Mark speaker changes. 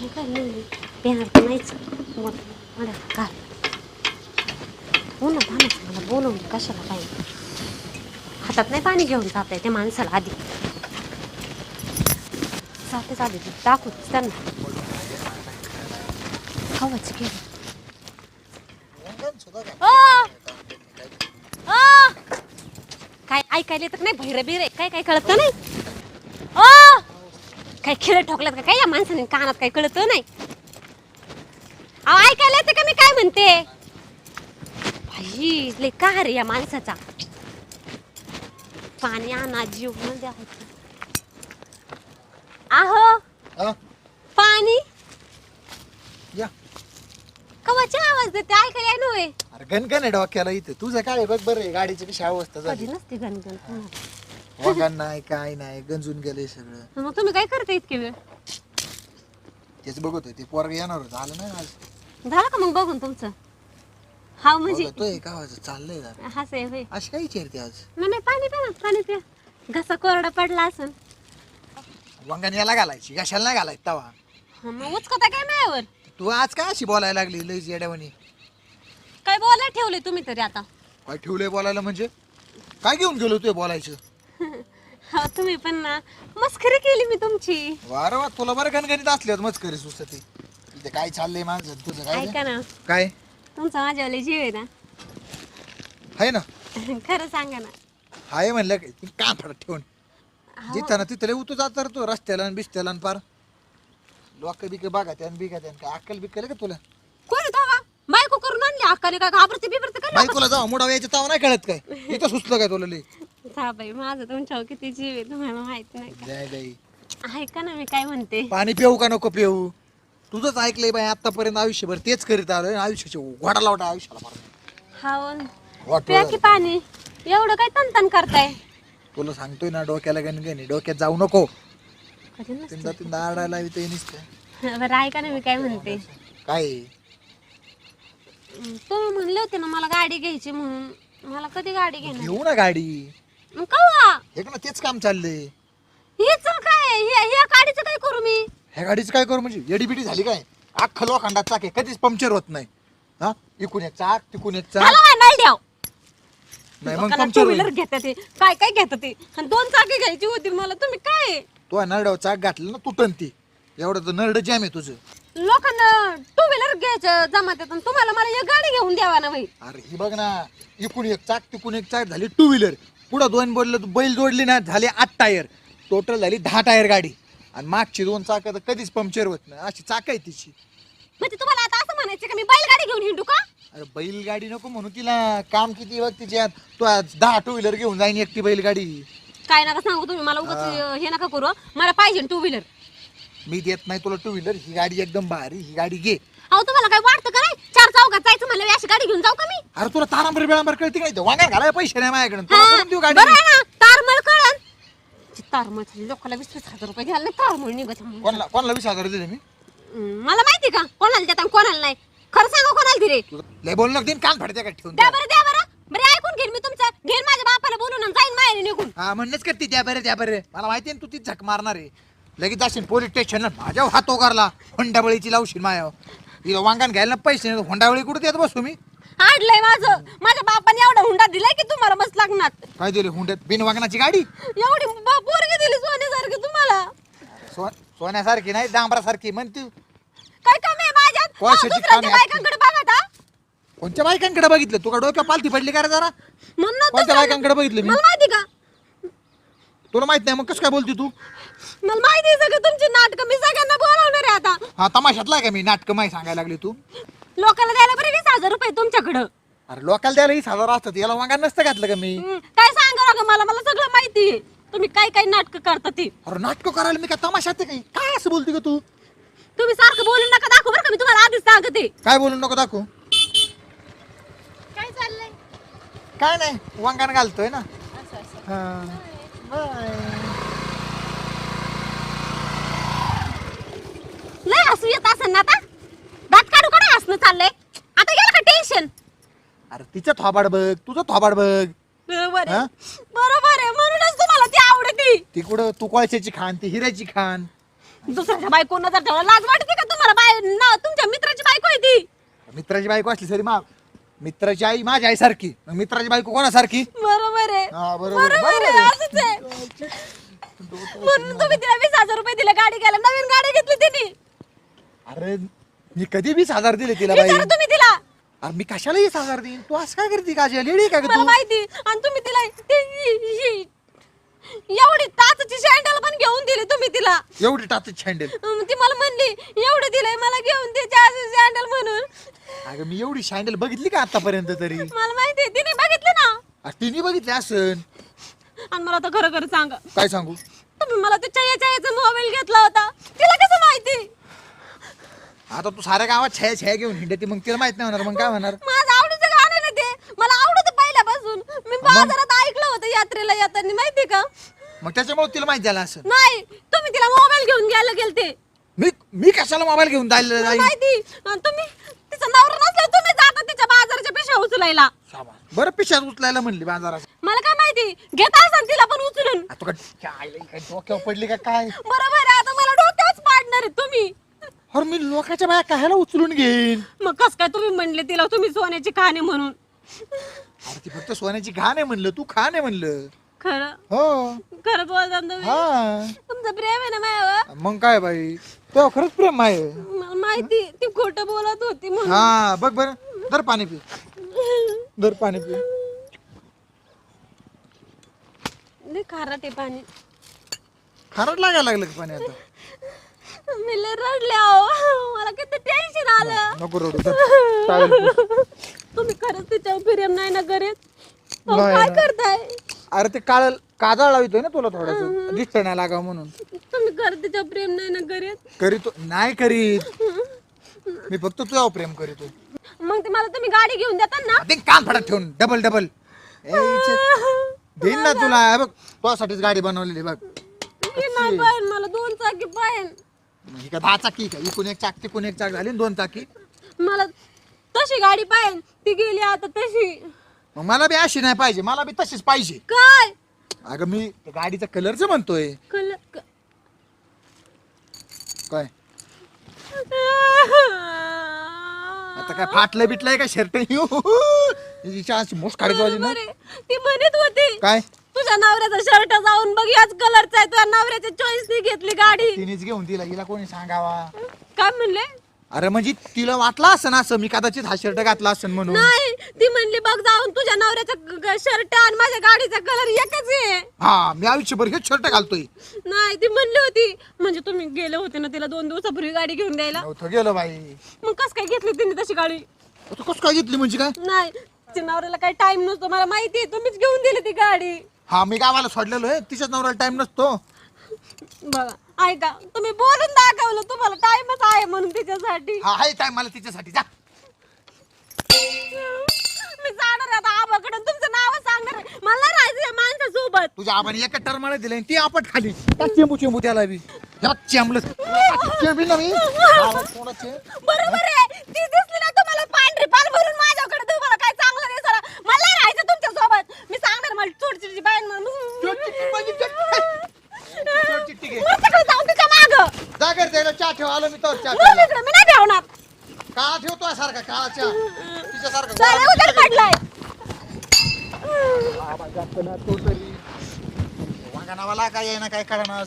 Speaker 1: काय काय नाही पेणार तर नाहीच मग मला काय हो उन्हा पाण्याचं मला बोलवून कशाला काय हातात नाही पाणी घेऊन जात आहे त्या माणसाला आधी जातेच आधी ते दाखवतेच त्यांना खावायचं केलं काय ऐकायला तर नाही भैर बिरे काय काय कळत नाही ओ काय खेळ ठोकल्यात का? काय या माणसाने कानात काय कळत नाही? अहो ऐकायला येतं का मी काय म्हणते? भाई लय का रे या माणसाचा. पाणी आणा जीव न द्यायचं आहो
Speaker 2: हा?
Speaker 1: पाणी?
Speaker 2: या.
Speaker 1: कवाचे आवाज देते? ऐकायला नव्हे
Speaker 2: अरे गणगण आहे डोक्याला इथे. तुझं काय आहे? बघ बरं आहे, गाडीची कशी अवस्था
Speaker 1: कधी
Speaker 2: झाली
Speaker 1: नसते गणगण
Speaker 2: नाही काय नाही गंजून गेले सगळं.
Speaker 1: मग तुम्ही काय करता इतके वेळ?
Speaker 2: तेच बघत होते पोरग येणार होतं आलं नाही आज.
Speaker 1: झालं का मग बघून तुमचं? हा म्हणजे
Speaker 2: बघतोय का व्हायचं चाललंय जरा.
Speaker 1: हस आहे होय.
Speaker 2: अशी काय विचारते आज?
Speaker 1: नाही नाही, पाणी प्या ना पाणी प्या. घसा कोरडा पडला असन
Speaker 2: वंगण याला घालायची कशाला नाही घालायची तवा.
Speaker 1: हा, मग उचकता काय मायावर?
Speaker 2: तू आज काय अशी बोलायला लागली लईच येड्यावानी
Speaker 1: काय बोलायला ठेवले तुम्ही तरी आता?
Speaker 2: काय ठेवलंय बोलायला म्हणजे? काय घेऊन गेलो तू बोलायचं?
Speaker 1: हा तुम्ही पण ना. मस्करी केली मी तुमची.
Speaker 2: वार वा तुला बरं गणगणित असल्यावर मच करी सुचते इथे काय चाललंय माझं तुझं काय
Speaker 1: ऐका ना.
Speaker 2: काय?
Speaker 1: तुमचा माझ्यावाला जीव आहे ना.
Speaker 2: आहे ना.
Speaker 1: खरं सांगा ना.
Speaker 2: हाय म्हणलं काय ती का फडत ठेवून जिथं ना तिथले उतू जात तर तू रस्त्याला आणि बिस्त्याला आणि पार. लोक बिक बघा त्यान बिका त्यान काय अक्कल बिकल का तुला?
Speaker 1: कोण हा? बायको करून आणली अक्काने का घाबरते बिबरते का
Speaker 2: बायकोला जाऊ मुडा यायचं ताव नाही कळत काय. इथं सुचलं काय तुला लई
Speaker 1: हा बाई माझं तुमच्यावर किती जीव आहे तुम्हाला माहीत नाही
Speaker 2: जाय
Speaker 1: का ऐका ना मी काय म्हणते.
Speaker 2: पाणी पिऊ का नको पिऊ? तुझंच ऐकलंय बाई आतापर्यंत आयुष्यभर तेच करीत आलोय आयुष्याचे घोडा लावटा आयुष्याला मारून.
Speaker 1: हा वन.
Speaker 2: वाटोळं
Speaker 1: प्या
Speaker 2: झालं.
Speaker 1: की पाणी? एवढं काय करताय?
Speaker 2: तुला सांगतोय ना डोक्याला गणगणी डोक्यात जाऊ नको.
Speaker 1: कधी नसतं.
Speaker 2: तीनदा तीनदा आडायला येते नुसतं.
Speaker 1: बरं ऐका ना मी काय म्हणते.
Speaker 2: काय? आहे?
Speaker 1: तुम्ही म्हणले होते ना मला गाडी घ्यायची म्हणून. मला कधी गाडी घेणार?
Speaker 2: घेऊ ना गाडी.
Speaker 1: मग कवा?
Speaker 2: हे ना तेच काम चाललंय.
Speaker 1: हेच काय? हे गाडीचं काय करू मी?
Speaker 2: ह्या गाडीचं काय करू म्हणजे? एडीबिडी झाली काय? अख्खा लोखंडात चाक आहे. कधीच पंक्चर होत नाही. हा? इकून एक चाक तिकून एक चाक.
Speaker 1: मला काय नाही द्याव.
Speaker 2: नाही मग
Speaker 1: लोकांना
Speaker 2: पंक्चर
Speaker 1: टू
Speaker 2: होईल.
Speaker 1: व्हीलर घेतात ते. काय काय घेतात ते? आणि दोन चाकी घ्यायची होती मला. तुम्ही काय?
Speaker 2: तो नरड्यावर चाक घातलं ना तुटन ती. एवढं तर नरड जॅम आहे तुझं.
Speaker 1: लोकांना टू व्हीलर घ्यायचं जमात आणि तुम्हाला मला एक गाडी घेऊन द्यावा ना बाई
Speaker 2: अरे ही बघ ना. इकून एक चाक तिकून एक चाक झाली टू व्हीलर पुढं दोन बोललं बैल जोडली ना झाले आठ टायर. टोटल झाली दहा टायर गाडी. आणि मागची दोन चाक तर कधीच पंक्चर होत नाही. अशी चाक आहे तिची.
Speaker 1: म्हणजे तुम्हाला आता असं म्हणायचं का मी बैलगाडी घेऊन हिंडू का?
Speaker 2: अरे बैलगाडी नको म्हणू तिला काम किती बघ तिच्यात तू आज दहा टू व्हीलर घेऊन जाईन एकटी बैलगाडी.
Speaker 1: काय नका सांगू तुम्ही मला उगाच हे. नका करू हं. मला पाहिजे टू व्हीलर
Speaker 2: मी देत नाही तुला टू व्हीलर ही गाडी एकदम भारी ही गाडी घे.
Speaker 1: अहो तुम्हाला काय वाटतं का नाही? चार चौकात जायचं म्हणलं अशी गाडी घेऊन जाऊ का मी?
Speaker 2: अरे तुला तारांबर बिळांबर कळते काय वांगा घालायला पैसे नाही माझ्याकडे तुला
Speaker 1: हा,
Speaker 2: देऊ गाडी?
Speaker 1: बरं आहे ना तारमळ कळण तारमळ झाली लोकांना वीस वीस हजार रुपये घ्यायला नाही तारमळ निघत म्हणून.
Speaker 2: कोणाला कोणाला वीस हजार दिले मी?
Speaker 1: मला माहिती का? कोणाला देतात आणि कोणाला नाही. खरं सांगा कोणाला दिले?
Speaker 2: तुला लय बोल नको कान फाडते का ठेवून
Speaker 1: द्या बरं द्या बरं. बरं ऐकून घेईन मी तुमचं. घेईन माझ्या बापाला बोलून आणि जाईन माहेरी निघून.
Speaker 2: हा म्हणणंच करते त्या बरे त्या बरे. मला माहिती आहे तू ती झक मारणार आहे. लगेच जाशील पोलीस स्टेशनला माझ्यावर हात उगारला. होंडाबळीची लावशील मायावर तिला वांगण घ्यायला पैसे नाही. होंडाबळी कुठे देत बसू मी?
Speaker 1: हाडलंय माझं. माझ्या बापाने एवढा हुंडा दिलाय की तुम्हाला मस्त लागणार.
Speaker 2: काय दिले हुंड्यात? बिन वांगणाची गाडी?
Speaker 1: एवढी बा- पोरगी दिली सोन्यासारखी तुम्हाला.
Speaker 2: सो सोन्यासारखी नाही डांबरासारखी. म्हणते
Speaker 1: काय कमी आहे माझ्यात? अहो,
Speaker 2: कशाची
Speaker 1: दुसऱ्याच्या
Speaker 2: कमी आहे?
Speaker 1: बायकांकडे बघा आता.
Speaker 2: कोणत्या बायकांकडे बघितलं? तुका डोक्या पालती पडली का रे जरा?
Speaker 1: म्हणून
Speaker 2: कोणत्या बायकांकडे बघितलं मी?
Speaker 1: मला माहिती का?
Speaker 2: तुला माहीत नाही मग कसं काय बोलते तू?
Speaker 1: मला माहिती आहे सगळं. तुमची नाटक मी सगळ्यांना आहे आता.
Speaker 2: हा तमाशातला आहे का मी? नाटकं माही सांगायला लागली तू.
Speaker 1: लोकांना द्यायला बरे वीस हजार रुपये तुमच्याकडं.
Speaker 2: अरे लोकाला द्यायला वीस हजार असतात. याला वांगा नसतं घातलं का मी?
Speaker 1: काय सांगा नका मला? मला सगळं माहिती आहे. तुम्ही काय काय नाटक करता ती?
Speaker 2: अरे नाटकं करायला मी काय तमाशात आहे काही? काय असं बोलते का तू?
Speaker 1: तुम्ही सारखं बोलून नका दाखव बरं का मी तुम्हाला आधीच सांगते.
Speaker 2: काय बोलून नको दाखवू?
Speaker 1: काय चाललंय?
Speaker 2: काय नाही वांगान घालतोय ना. हा. बाय.
Speaker 1: लय हसू येत असेल ना आता? दात काढू काढा हसणं चाललंय. आता गेलं का टेन्शन
Speaker 2: अरे तिचं थोबाड बघ तुझं थोबाड बघ.
Speaker 1: बरोबर
Speaker 2: हा?
Speaker 1: आहे बरोबर आहे. म्हणूनच तुम्हाला ती आवडती
Speaker 2: ती कुठं? तू कोळशाची खान ती हिऱ्याची खान.
Speaker 1: दुसऱ्याच्या बायको नजर ठेवला लाज वाटते का तुम्हाला? बाय ना तुमच्या मित्राची बायको आहे ती.
Speaker 2: मित्राची बायको असली तरी मा मित्राची आई माझी आई सारखी मग मित्राची बायको कोणासारखी?
Speaker 1: बरोबर आहे.
Speaker 2: हा, बरोबर,
Speaker 1: बरोबर
Speaker 2: बरोबर
Speaker 1: आहे.
Speaker 2: आहे.
Speaker 1: असंच आहे. म्हणून तुम्ही तिला वीस हजार रुपये दिले. गाडी घ्यायला नवीन गाडी घेतली तिने.
Speaker 2: अरे मी कधी वीस हजार दिले तिला बाई.
Speaker 1: विचारा तुम्ही तिला.
Speaker 2: अरे मी कशाला वीस हजार देईन. तू असं काय करते का लेडी का ग
Speaker 1: मला
Speaker 2: तू?
Speaker 1: माहिती. आणि तुम्ही तिला ती- एवढी टाचची सँडल पण घेऊन दिली तुम्ही तिला.
Speaker 2: एवढी टाच हँडल
Speaker 1: अं, ती मला म्हणली एवढं दिलंय मला घेऊन दे सँडल म्हणून.
Speaker 2: अगं मी एवढी सँडल बघितली का आतापर्यंत तरी?
Speaker 1: मला माहिती तिने बघितलं ना.
Speaker 2: अरे तिने बघितली असन.
Speaker 1: आणि मला तर खरं खरं सांगा.
Speaker 2: काय सांगू?
Speaker 1: तुम्ही मला ते चया चयाचा मोबाईल घेतला होता. तिला कसं माहिती?
Speaker 2: आता तू साऱ्या गावात छाया छाया घेऊन हिंडते मग तिला माहीत नाही होणार मग काय होणार?
Speaker 1: माझं आवडीचं गाणं ना ते. मला आवडतं पहिल्यापासून. मी बाजारात ऐकलं होतं यात्रेला येताना माहिती का?
Speaker 2: मग त्याच्यामुळे तिला माहीत झालं असं?
Speaker 1: नाही तुम्ही तिला मोबाईल घेऊन घ्यायला गेलते.
Speaker 2: मी मी कशाला मोबाईल घेऊन जायला
Speaker 1: मला माहिती. तुम्ही तिचा नवरा नसला तुम्ही जाता तिच्या बाजाराच्या पिशा उचलायला.
Speaker 2: बरं पिशात उचलायला म्हणली बाजारात.
Speaker 1: मला काय माहिती? घेता असाल तिला पण उचलून.
Speaker 2: आता का काय आईला डोक्यावर पडली का काय?
Speaker 1: बरोबर आहे आता मला डोक्याच पाडणार आहे तुम्ही
Speaker 2: अरे मी लोकांच्या बाया कायला उचलून घेईन.
Speaker 1: मग कस काय तुम्ही म्हणले तिला तुम्ही सोन्याची कहाणी म्हणून.
Speaker 2: अरे ती फक्त सोन्याची घाण आहे म्हणलं तू खाण आहे म्हणलं.
Speaker 1: खरं?
Speaker 2: हो.
Speaker 1: खरं बोलता तुम्ही?
Speaker 2: हा.
Speaker 1: तुमचं प्रेम आहे ना माझ्यावर
Speaker 2: मग काय बाई? तेव्हा खरंच प्रेम आहे.
Speaker 1: मला माहिती ती खोटं बोलत होती म्हणून.
Speaker 2: हा बघ बर. दर पाणी पी. दर पाणी पी.
Speaker 1: लय खारट आहे पाणी.
Speaker 2: खारट लागायला लागलं का पाणी आता?
Speaker 1: मी लय रडले अहो. मला किती टेन्शन आलं.
Speaker 2: नको रडू.
Speaker 1: तुम्ही खरंच तिच्यावर प्रेम नाही ना करीत? अहो,
Speaker 2: नाही
Speaker 1: काय
Speaker 2: ना.
Speaker 1: करताय?
Speaker 2: अरे ते काळ काजळ लावतोय ना तुला थोडस. दिसत नाही लागावं म्हणून.
Speaker 1: तुम्ही खरं तिच्यावर प्रेम नाही ना करीत?
Speaker 2: करीतो नाही करीत. मी फक्त तुझ्यावर प्रेम करीतो
Speaker 1: मग ते मला तुम्ही गाडी घेऊन देता ना?
Speaker 2: ते कान फडत ठेवून. Double double. देईन ना तुला. हे बघ तुझ्यासाठीच गाडी बनवलेली बघ.
Speaker 1: की नाही पाहिजे मला दोन चाकी पाहिजे
Speaker 2: ही का दहा चाकी का इकून एक चाक तिकून एक चाक झाली आणि दोन चाकी.
Speaker 1: मला तशी गाडी पाहिजे. ती गेली आता तशी.
Speaker 2: मग मला बी अशी नाही पाहिजे. मला बी तशीच पाहिजे.
Speaker 1: काय?
Speaker 2: अगं मी त्या गाडीचा कलरच म्हणतोय.
Speaker 1: कल क-
Speaker 2: काय? आता काय फाटलं बिटलंय का शर्ट हिच्या अशी मोठ काढायची वाजी ना?
Speaker 1: बरे, ती म्हणत होती.
Speaker 2: काय?
Speaker 1: तुझ्या नवऱ्याचा शर्ट जाऊन बघ याच कलरचा आहे. तुझ्या नवऱ्याच्या चॉईसनी घेतली गाडी.
Speaker 2: तिनेच घेऊन दिला. हिला कोणी सांगावा?
Speaker 1: काय म्हणले?
Speaker 2: अरे म्हणजे तिला वाटलं असं ना असं मी कदाचित हा शर्ट घातला असेल म्हणून.
Speaker 1: नाही ती म्हणली बघ जाऊन तुझ्या नवऱ्याचा शर्ट आणि. माझ्या गाडीचा कलर एकच आहे.
Speaker 2: हा मी आयुष्यभर हेच शर्ट घालतोय.
Speaker 1: नाही ती म्हणली होती. म्हणजे तुम्ही गेले होते ना तिला दोन दिवसापूर्वी गाडी घेऊन द्यायला.
Speaker 2: नव्हतं गेलो बाई.
Speaker 1: मग कस काय घेतली तिने तशी गाडी?
Speaker 2: तू कसं काय घेतली म्हणजे काय?
Speaker 1: नाही तिच्या नवऱ्याला काही टाइम नसतो. मला माहिती आहे तुम्हीच घेऊन दिली ती गाडी.
Speaker 2: हा मी गावाला सोडलेलो आहे? तिच्याच नवऱ्याला टाइम नसतो.
Speaker 1: बघा ऐका तुम्ही बोलून दाखवलं तुम्हाला टाइमच आहे म्हणून तिच्यासाठी.
Speaker 2: हा आहे टाइम मला तिच्यासाठी. जा.
Speaker 1: मी जाणार आहे आता आबाकडे. तुमचं नाव सांगणार आहे. मला राहायचं या माणसासोबत.
Speaker 2: तुझ्या आबाने एका टर्माला दिले ती आपट खाली. त्या चेंबू चेंबू त्याला बी. ह्या चेंबलं. चेंबी ना मी गावात कोणाचे?
Speaker 1: बरोबर आहे ती दिसली ना तुम्हाला पांढरी पाल भरून माझ्याकडे तुम्हाला काय चांगलं नाही सर मला नाही राहायचं तुमच्यासोबत मी सांगणार मला चोडचिडची बाईन
Speaker 2: चोटचिट्टी घे.
Speaker 1: जाऊन तिच्या माग.
Speaker 2: जा घरी त्याला चहा ठेव आलो मी तर चहा ठेवायला.
Speaker 1: मी नाही ठेवणार.
Speaker 2: काळा ठेवतो सारखा काळा चहा. तिच्यासारखा
Speaker 1: चला उतर पडलाय.
Speaker 2: आबा जास्त ना तो तरी. वागा नावाला काय आहे ना काय कळणार